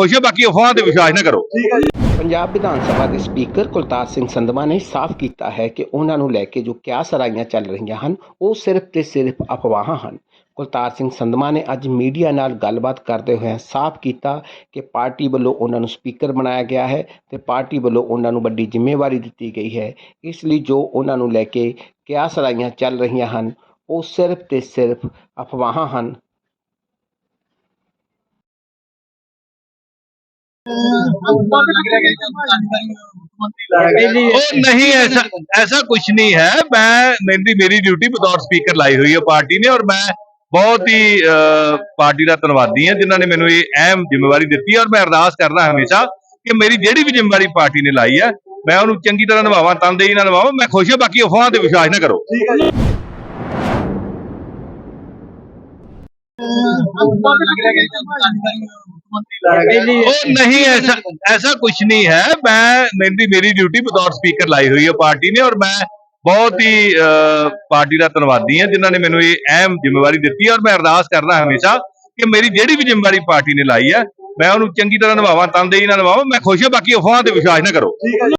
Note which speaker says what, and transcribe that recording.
Speaker 1: ਖੁਸ਼ ਹਾਂ, ਬਾਕੀ ਅਫਵਾਹਾਂ ਤੇ ਵਿਸ਼ਵਾਸ ਨਾ ਕਰੋ।
Speaker 2: ਪੰਜਾਬ ਵਿਧਾਨ ਸਭਾ ਦੇ ਸਪੀਕਰ ਕੁਲਤਾਰ ਸਿੰਘ ਸੰਧਵਾ ਨੇ ਸਾਫ਼ ਕੀਤਾ ਹੈ ਕਿ ਉਹਨਾਂ ਨੂੰ ਲੈ ਕੇ ਜੋ ਕਿਆ ਸਰਾਈਆਂ ਚੱਲ ਰਹੀਆਂ ਹਨ, ਉਹ ਸਿਰਫ ਤੇ ਸਿਰਫ ਅਫਵਾਹਾਂ ਹਨ। ਕੁਲਤਾਰ ਸਿੰਘ ਸੰਧਵਾ ਨੇ ਅੱਜ ਮੀਡੀਆ ਨਾਲ ਗੱਲਬਾਤ ਕਰਦੇ ਹੋਏ ਸਾਫ਼ ਕੀਤਾ ਕਿ ਪਾਰਟੀ ਵੱਲੋਂ ਉਹਨਾਂ ਨੂੰ ਸਪੀਕਰ ਬਣਾਇਆ ਗਿਆ ਹੈ ਤੇ ਪਾਰਟੀ ਵੱਲੋਂ ਉਹਨਾਂ ਨੂੰ ਵੱਡੀ ਜ਼ਿੰਮੇਵਾਰੀ ਦਿੱਤੀ ਗਈ ਹੈ। ਇਸ ਲਈ ਜੋ ਉਹਨਾਂ ਨੂੰ ਲੈ ਕੇ ਕਿਆ ਸਰਾਈਆਂ ਚੱਲ ਰਹੀਆਂ ਹਨ, ਉਹ ਸਿਰਫ ਤੇ ਸਿਰਫ ਅਫਵਾਹਾਂ ਹਨ।
Speaker 1: ਉਹ ਨਹੀਂ ਐਸਾ ਐਸਾ ਕੁਝ ਨਹੀਂ ਹੈ ਮੈਂ ਮੇਰੀ ਮੇਰੀ ਡਿਊਟੀ ਬਤੌਰ ਸਪੀਕਰ ਲਾਈ ਹੋਈ ਹੈ ਪਾਰਟੀ ਨੇ ਔਰ ਮੈਂ ਬਹੁਤ ਹੀ ਅਹ, ਪਾਰਟੀ ਦਾ ਧੰਨਵਾਦੀ ਹਾਂ ਜਿਨ੍ਹਾਂ ਨੇ ਮੈਨੂੰ ਇਹ ਅਹਿਮ ਜ਼ਿੰਮੇਵਾਰੀ ਦਿੱਤੀ ਹੈ ਔਰ ਮੈਂ ਅਰਦਾਸ ਕਰਦਾ ਹਮੇਸ਼ਾ ਕਿ ਮੇਰੀ ਜਿਹੜੀ ਵੀ ਜ਼ਿੰਮੇਵਾਰੀ ਪਾਰਟੀ ਨੇ ਲਾਈ ਹੈ ਮੈਂ ਉਹਨੂੰ ਚੰਗੀ ਤਰ੍ਹਾਂ ਨਿਭਾਵਾਂ ਤਨਦੇਹੀ ਨਾਲ ਨਿਭਾਵਾਂ ਮੈਂ ਖੁਸ਼ ਹਾਂ ਬਾਕੀ ਅਫਵਾਹਾਂ ਤੇ ਵਿਸ਼ਵਾਸ ਨਾ ਕਰੋ ਉਹ ਨਹੀਂ ਐਸਾ ਐਸਾ ਕੁਝ ਨਹੀਂ ਹੈ। ਮੈਂ ਮੇਰੀ ਮੇਰੀ ਡਿਊਟੀ ਬਤੌਰ ਸਪੀਕਰ ਲਾਈ ਹੋਈ ਹੈ ਪਾਰਟੀ ਨੇ ਔਰ ਮੈਂ ਬਹੁਤ ਹੀ ਅਹ, ਪਾਰਟੀ ਦਾ ਧੰਨਵਾਦੀ ਹਾਂ ਜਿਨ੍ਹਾਂ ਨੇ ਮੈਨੂੰ ਇਹ ਅਹਿਮ ਜ਼ਿੰਮੇਵਾਰੀ ਦਿੱਤੀ ਹੈ ਔਰ ਮੈਂ ਅਰਦਾਸ ਕਰਦਾ ਹਮੇਸ਼ਾ ਕਿ ਮੇਰੀ ਜਿਹੜੀ ਵੀ ਜ਼ਿੰਮੇਵਾਰੀ ਪਾਰਟੀ ਨੇ ਲਾਈ ਹੈ ਮੈਂ ਉਹਨੂੰ ਚੰਗੀ ਤਰ੍ਹਾਂ ਨਿਭਾਵਾਂ ਤਨਦੇਹੀ ਨਾਲ ਨਿਭਾਵਾਂ ਮੈਂ ਖੁਸ਼ ਹਾਂ ਬਾਕੀ ਅਫਵਾਹਾਂ ਤੇ ਵਿਸ਼ਵਾਸ ਨਾ ਕਰੋ।